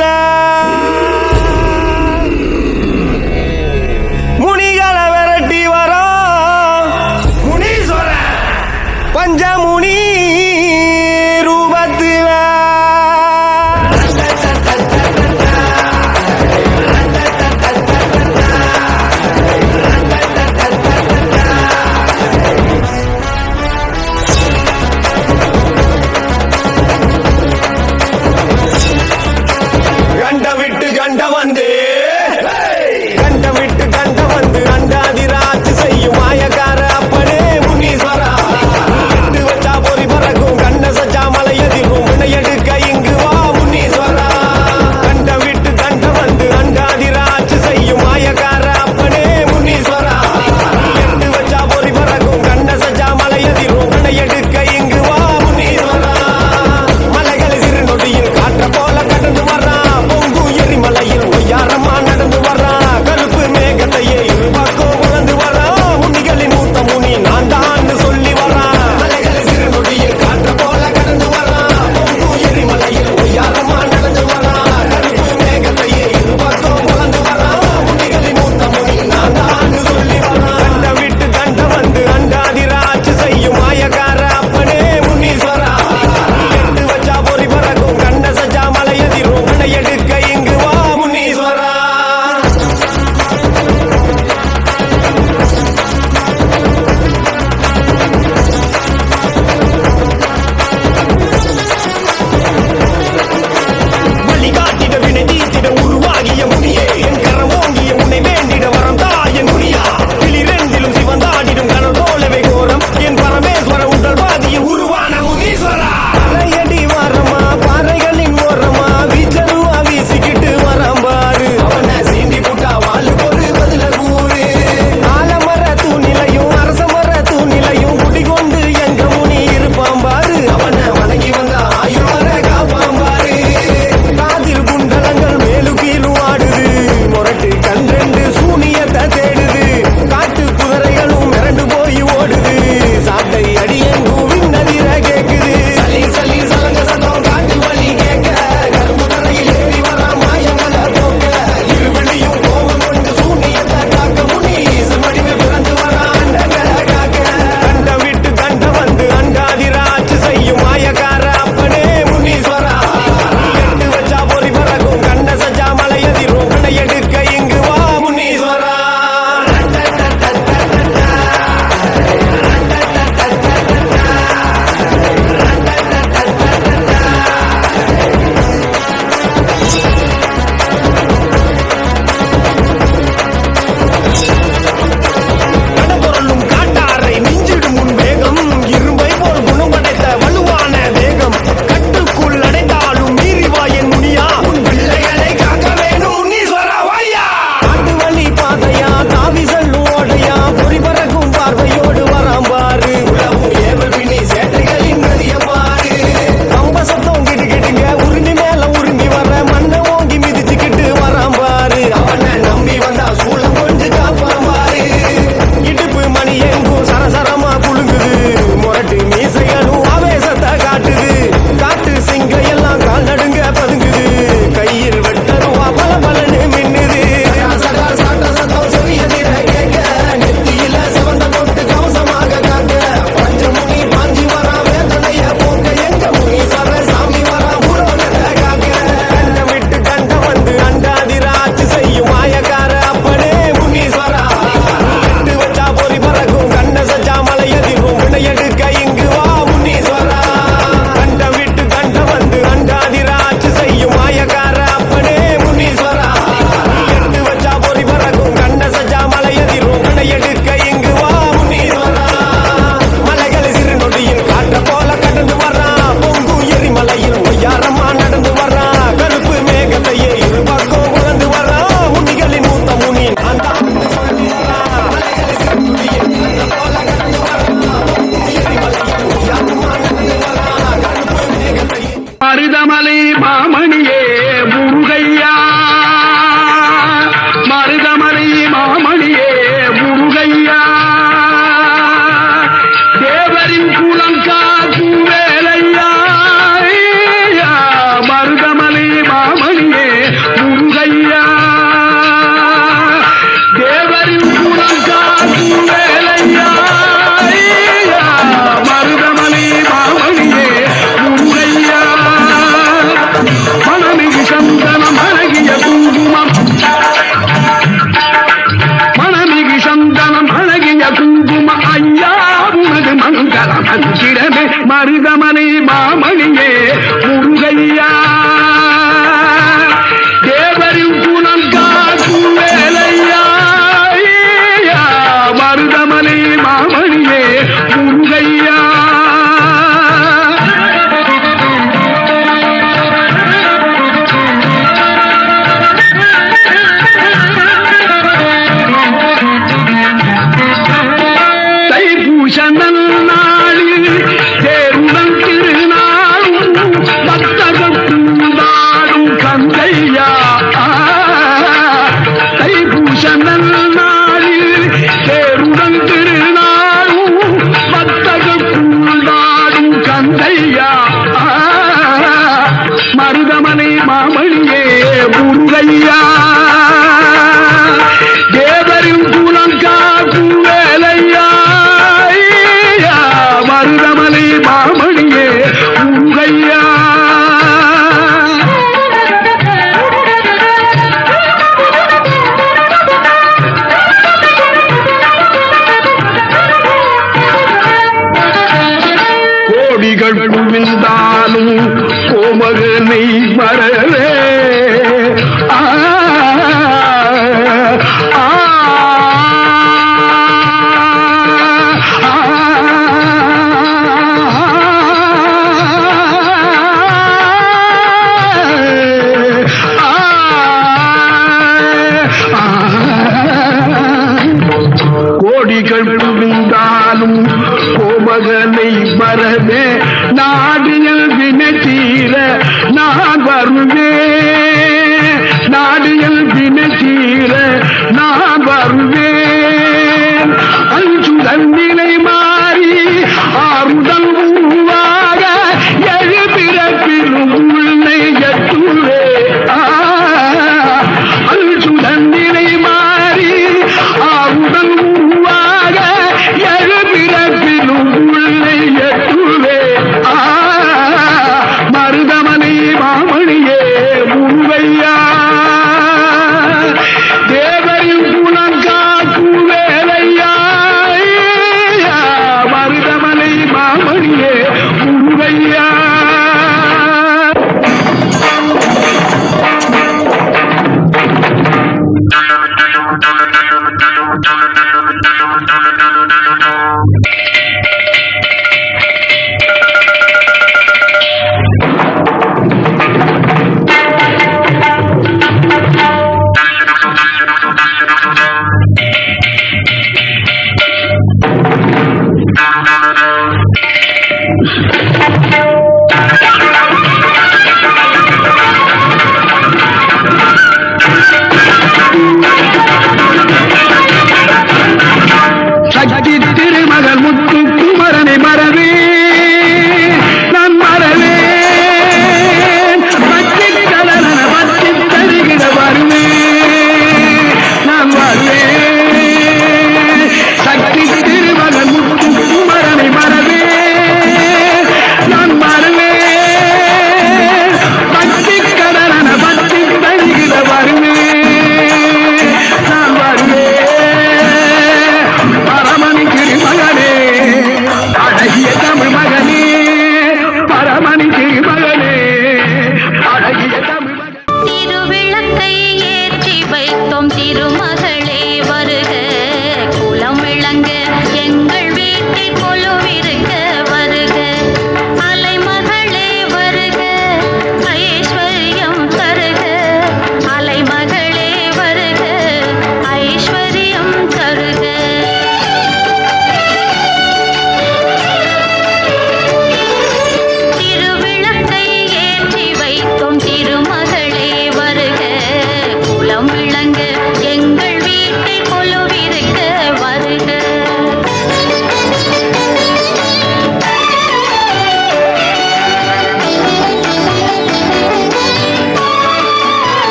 love.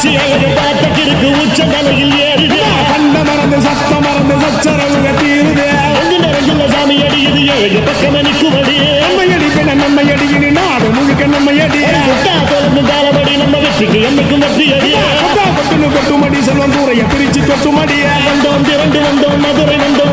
உச்சி அழகு பாட்டுக்கு உச்ச தலையில் ஏறுது கண்ண மறந்து சத்த மறந்து சச்சரவுக தீருது ஒன்று நிறைஞ்சுள்ள சாமி அடியுது ஏழு பக்கம் அணிக்குமடி நம்ம அடிப்பின நம்ம அடியினி நாடு முழுக்க நம்ம அடி முட்டா தொடர்ந்து தாளபடி நம்ம வெற்றிக்கு என்னைக்கும் வந்தோம் திரண்டு வந்தோம் மதுரை வந்தோம்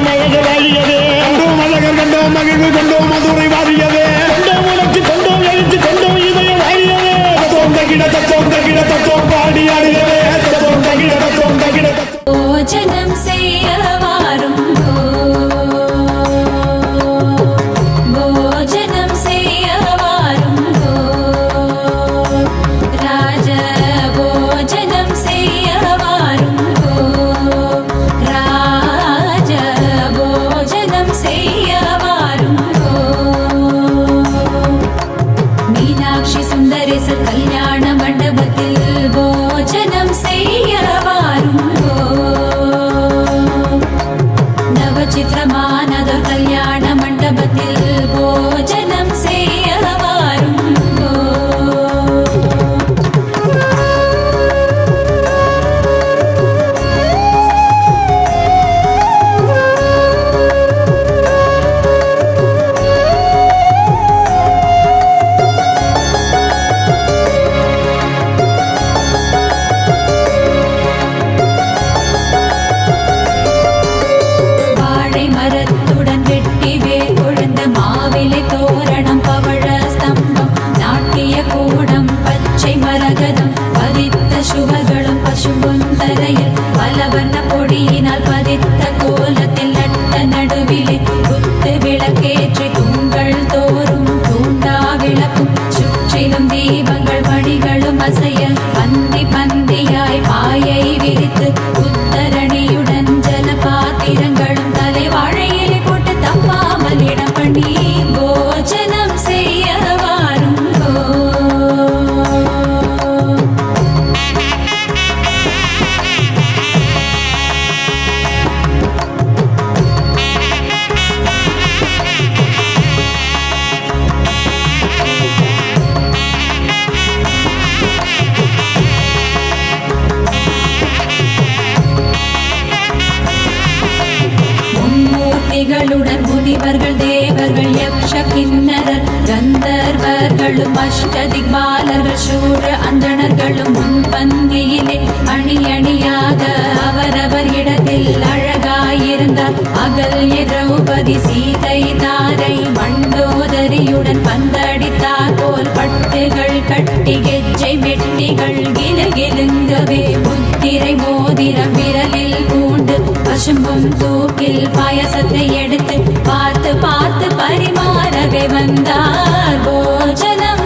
திரௌபதி சீதை தாரை மண்டோதரியுடன் பந்தடித்தார் போல் பட்டுகள் கட்டி கெஜ்ஜை வெட்டிகள் கிலகிலுங்கவே முத்திரை மோதிரம் விரலில் பூண்டு பசும்பும் தூக்கில் பாயசத்தை எடுத்து பார்த்து பார்த்து பரிமாறவே வந்தார் போஜனம்